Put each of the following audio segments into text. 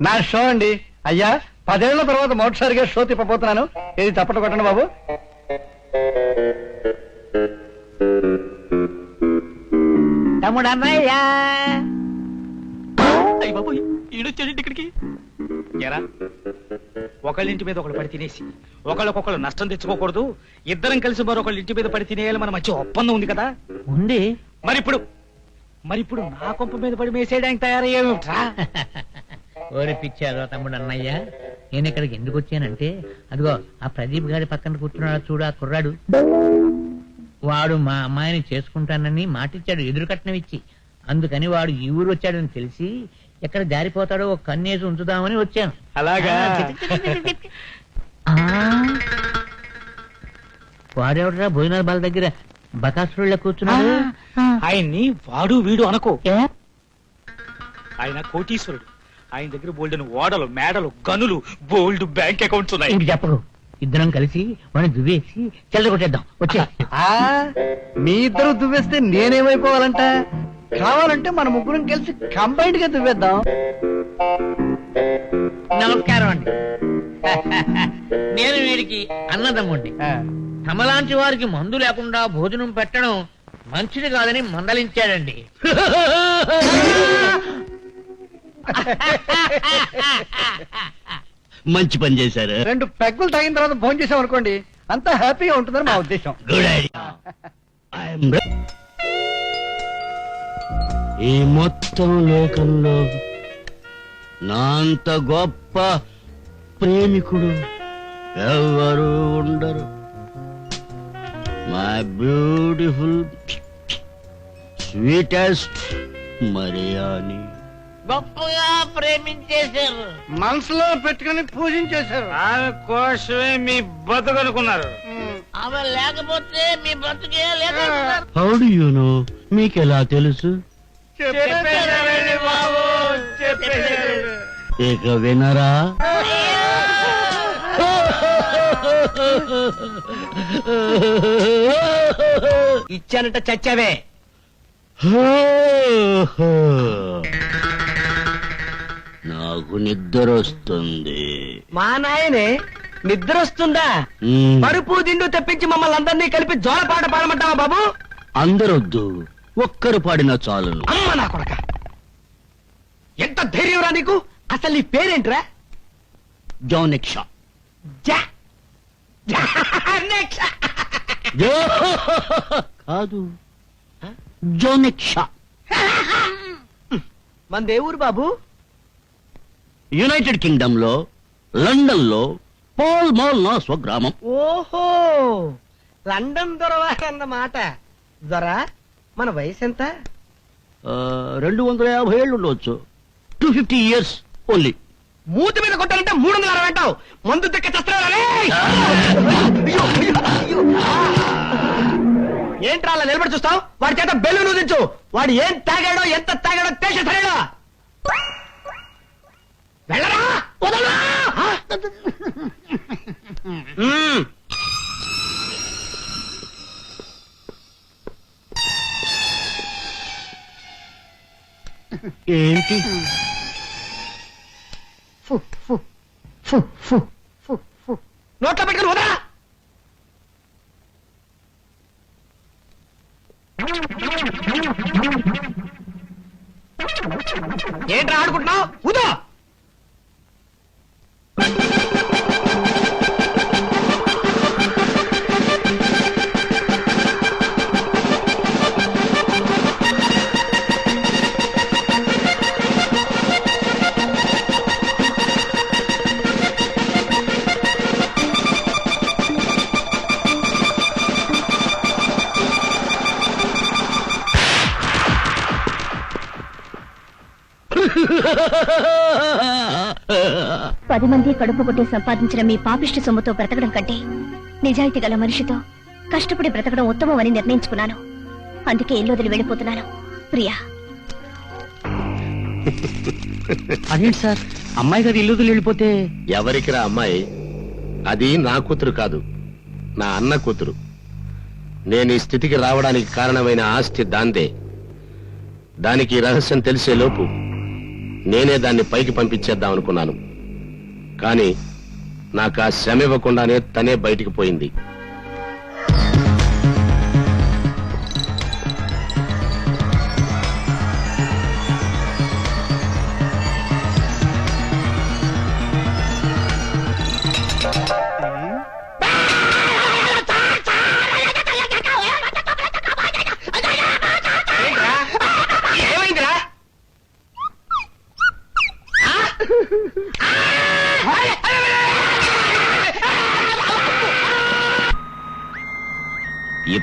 నా షో అండి. అయ్యా పదేళ్ళ తర్వాత మొదటిసారిగా షో తిప్పబోతున్నాను. ఇది తప్పట కొట్టండి బాబు. తమ్ముడు అన్నయ్య అయ్య బాబు ఈడొచ్చాడండి ఇక్కడికి. ఎరా ఒకళ్ళింటి మీద ఒకళ్ళు పడి తినేసి ఒకళ్ళకొకళ్ళు నష్టం తెచ్చుకోకూడదు. ఇద్దరం కలిసి మరొకళ్ళ ఇంటి మీద పడి తినేయాలి మన మధ్య ఒప్పందం ఉంది కదా. ఉంది. మరి ఇప్పుడు మరి ఇప్పుడు నా కొంప మీద పడి మేసేయడానికి తయారయ్యేమిట్రా ఓరి పిచ్చారు తమ్ముడు అన్నయ్య నేను ఇక్కడికి ఎందుకు వచ్చానంటే అదిగో ఆ ప్రదీప్ గారి పక్కన కూర్చున్నాడు చూడు ఆ కుర్రాడు. వాడు మా అమ్మాయిని చేసుకుంటానని మాటిచ్చాడు ఎదురు కట్నం ఇచ్చి. అందుకని వాడు ఈ ఊరు వచ్చాడని తెలిసి ఎక్కడ జారిపోతాడో ఒక కన్నేసి ఉంచుదామని వచ్చాను. అలాగా? ఆ, వాడెవడరా భోజనాల బాల దగ్గర బకాసురుళ్ళ కూర్చున్నాడు? ఆయన్ని వాడు వీడు అనుకో? ఆయన కోటీశ్వరుడు. ఆయన దగ్గర బోల్డెన్ ఓడలు మేడలు గనులు బోల్డ్ బ్యాంక్ అకౌంట్స్ ఉన్నాయి. ఇంక చెప్పకు ఇద్దరం కలిసి వాడిని దువ్వేసి చెల్లగొట్టేద్దాం వచ్చే. ఆ మీ ఇద్దరు దువ్వేస్తే నేనేమైపోవాలంట? కావాలంటే మన ముగ్గురం కలిసి కంబైన్డ్గా దువ్వేద్దాం. నమస్కారం అండి. నేను వీడికి అన్నదమ్ముండి ఆ, తమలాంటి వారికి మందు లేకుండా భోజనం పెట్టడం మంచిది కాదని మందలించాడండి. మంచి పని చేశారు. రెండు పెగ్గులు తాగిన తర్వాత భోజనం చేసాం అనుకోండి అంతా హ్యాపీగా ఉంటుందని మా ఉద్దేశం. గుడ్ ఐడియా ఈ మొత్తం లోకంలో నా అంత గొప్ప ప్రేమికుడు ఎవరు ఉండరు. మై బ్యూటిఫుల్ స్వీటెస్ట్ మరియాని గొప్పగా ప్రేమించేశారు. మనసులో పెట్టుకుని పూజించేశారు. ఆమె కోసమే మీ బతుకనుకున్నారు ఆమె లేకపోతే మీ బ్రతుకే లేక హౌ డు యు నో మీకెలా తెలుసు? ఇక వినరా? ఇచ్చానంట చచ్చావే. నాకు నిద్ర వస్తుంది మా నాయనే నిద్ర వస్తుందా మ్మ్. పరుపు దిండు తెప్పించి మమ్మల్ని అందరినీ కలిపి జోలపాట పాడమంటావా బాబు? అందరొద్దు ఒక్కరు పాడిన చాలును. అమ్మ నా కొడక. ఎంత ధైర్యంరా నీకు? అసలు నీ పేరేంట్రా? జోనిక్షా. జా. జా. నెక్స్ట్. కాదు జోనిక్షా. మనదే ఊరు బాబు? యునైటెడ్ కింగ్డమ్లో లండన్లో పాల్ మాల్ నా స్వగ్రామం ఓహో! లండన్ దొరవారన్నమాట దొర మన వయసు ఎంత రెండు వందల యాభై ఏళ్ళు ఉండవచ్చు. Two fifty years only. మూతి మీద కొట్టాలంటే మూడు వందల అరవై అంటావు. మందు చస్తున్నారా ఏంట్రా అలా నిలబడి చూస్తావు? వాడి చేత బెల్లు నూదించు. వాడు ఏం తాగాడో ఎంత తాగాడో తేష సరేడా వెళ్ళరా? వదలరా? మ్మ్. ఏంటి? నోట్లో పెట్టుకుని వదరా ఏంట్రా ఆడుకుంటున్నావు? ఉదా పది మంది కడుపు కొట్టి సంపాదించిన మీ పాపిష్టి సొమ్ముతో బ్రతకడం కంటే నిజాయితీ గల మనిషితో కష్టపడి బ్రతకడం ఉత్తమం అని నిర్ణయించుకున్నాను. అందుకే ఇల్లు వదిలి వెళ్ళిపోతున్నాను. ప్రియా. అదేంటి సార్? అమ్మాయి గారు ఇల్లు వదిలి వెళ్ళిపోతే? ఎవరికిరా అమ్మాయి? అది నా కూతురు కాదు. నా అన్న కూతురు. నేను ఈ స్థితికి రావడానికి కారణమైన ఆస్తి దాందే. దానికి రహస్యం తెలిసే లోపు నేనే దాన్ని పైకి పంపించేద్దాం అనుకున్నాను. కానీ నాకు ఆ శ్రమ ఇవ్వకుండానే తనే బయటికి పోయింది.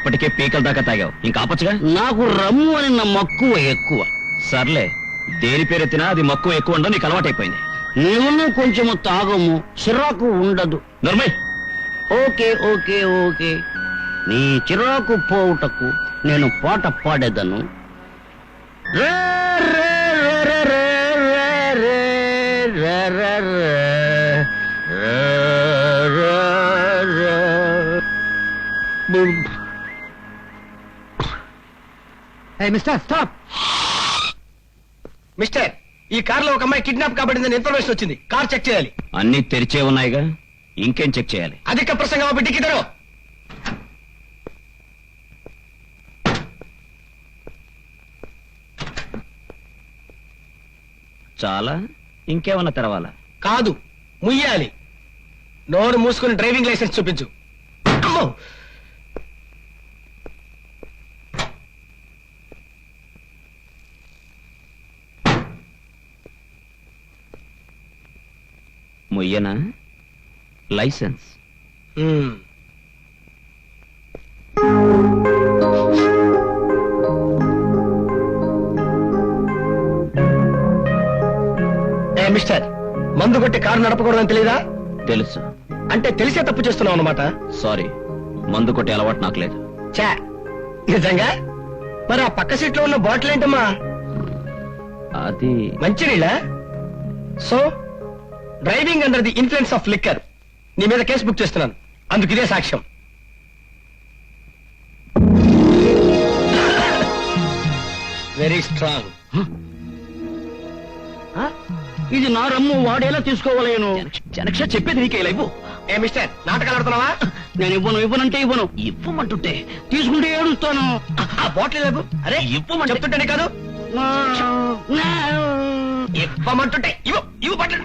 ఇప్పటికే పీకల దాకా తాగావు ఇంకా ఆపచ్చుగా నాకు రమ్ము అని నా మక్కువ ఎక్కువ సర్లే దేని పేరెత్తినా అది మక్కువ ఎక్కువ ఉండదు నీకు అలవాటైపోయింది నీవును కొంచెము తాగము చిరాకు ఉండదు నర్మయ్ ఓకే ఓకే ఓకే నీ చిరాకు పోవుటకు నేను పాట పాడేదను రే, రే, రే, రే, రే, రే, రే, రే, రే, రే, మిస్టర్ స్టాప్ మిస్టర్ ఈ కార్లో ఒక అమ్మాయి కిడ్నాప్ కాబడిందని ఇన్ఫర్మేషన్ వచ్చింది. కార్ చెక్ చేయాలి. అన్ని తెరిచే ఉన్నాయిగా? ఇంకేం చెక్ చేయాలి? అధిక ప్రసంగం బిడ్డికి తెరవు చాలా? ఇంకేమన్నా తెరవాలా? కాదు ముయ్యాలి. నోరు మూసుకుని డ్రైవింగ్ లైసెన్స్ చూపించు. అమ్మో! మొయ్యనా లైసెన్స్. ఏ మిస్టర్ మందు కొట్టి కారు నడపకూడదని తెలీదా? తెలుసు. అంటే తెలిసే తప్పు చేస్తున్నావు అనమాట సారీ మందు కొట్టే అలవాటు నాకు లేదు. చా నిజంగా? మరి ఆ పక్క సీట్లో ఉన్న బాటిల్ ఏంటమ్మా అది మంచినీళ్ళ? So driving under the influence of liquor. నీ మీద కేసు బుక్ చేస్తున్నాను. అందుకు ఇదే సాక్ష్యం. వెరీ స్ట్రాంగ్ ఇది నా రమ్ము వాడేలా తీసుకోవలేను? జనక్ష చెప్పేది నీకే ఇవ్వు. ఏ మిస్టర్ నాటకాలు ఆడుతున్నావా? నేను ఇవ్వను ఇవ్వనంటే ఇవ్వను. ఇవ్వమంటుంటే. తీసుకుంటే ఏడుస్తాను. ఆ బాటిల్ లేవు అరే ఇవ్వమంటే- చెప్తుంటేనే కాదు. ఇవ్వమంటుంటే. ఇవ్వు ఇవ్వు బాటిల్.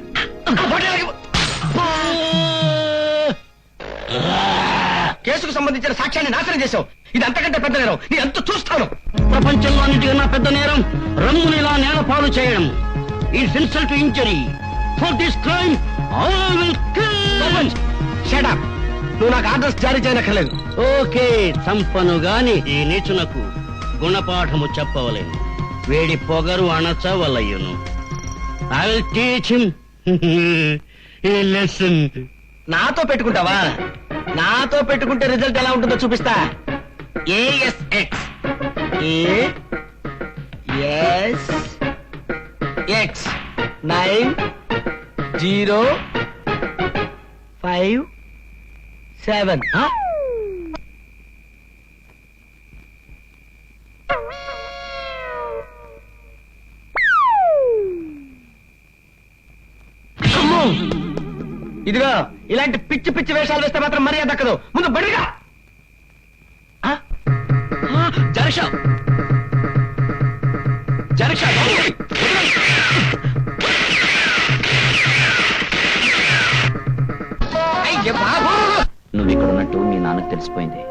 కేసుకు సంబంధించిన సాక్ష్యాన్ని నాశనం చేశావు. ఇది అంతకంటే పెద్ద నేరం. నీ అంత చూస్తాను. ప్రపంచంలో అన్నిటికన్నా పెద్ద నేరం రమ్ముని ఇలా నేల పాలు చేయడం it's insult injury for this crime shut up నువ్వు నాకు ఆర్డర్స్ జారీ చేయనక్కర్లేదు. ఓకే చంపను గాని ఈ నీచునకు గుణపాఠము చెప్పవలేను. వేడి పొగరు అణచవలయును. I will teach him lesson నాతో పెట్టుకుంటావా? నాతో పెట్టుకుంటే రిజల్ట్ ఎలా ఉంటుందో చూపిస్తా. ASX S X nine zero five seven ఇదిగో ఇలాంటి పిచ్చి పిచ్చి వేషాలు వేస్తే మాత్రం మర్యాద దక్కదు. ముందు బడిగా. జరక్ష జరక్ష నువ్వు ఇక్కడ ఉన్నట్టు మీ నాన్నకు తెలిసిపోయింది.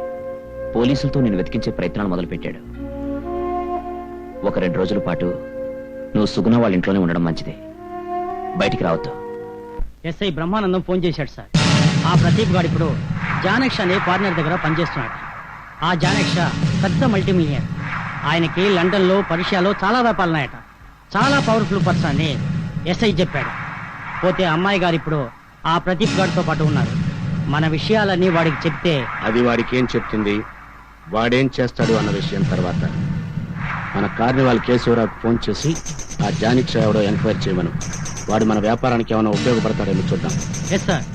పోలీసులతో నేను వెతికించే ప్రయత్నాలు మొదలుపెట్టాడు. ఒక రెండు రోజుల పాటు నువ్వు సుగుణ వాళ్ళ ఇంట్లోనే ఉండడం మంచిది. బయటికి రావద్దు. ఎస్ఐ బ్రహ్మానందం ఫోన్ చేశాడు సార్. ఆ ప్రదీప్ గారు ఇప్పుడు జానక్ష అనే పార్ట్నర్ దగ్గర పనిచేస్తున్నాడు. ఆ జానక్ష పెద్ద మల్టీమిలియర్ ఆయనకి లండన్లో పర్షియాలో చాలా వ్యాపారాలున్నాయట. చాలా పవర్ఫుల్ పర్సన్ అని ఎస్ఐ చెప్పాడు. పోతే అమ్మాయి గారు ఇప్పుడు ఆ ప్రదీప్ గారితో పాటు ఉన్నారు. మన విషయాలన్నీ వాడికి చెప్తే అది వాడికి ఏం చెప్తుంది? వాడేం చేస్తాడు అన్న విషయం తర్వాత. మన కార్నివాల్ కేశవరావుకు ఫోన్ చేసి ఆ జానిక్ష ఎవడో ఎంక్వైరీ చేయమను. వాడు మన వ్యాపారానికి ఏమైనా ఉపయోగపడతాడేమో చూద్దాం. Yes sir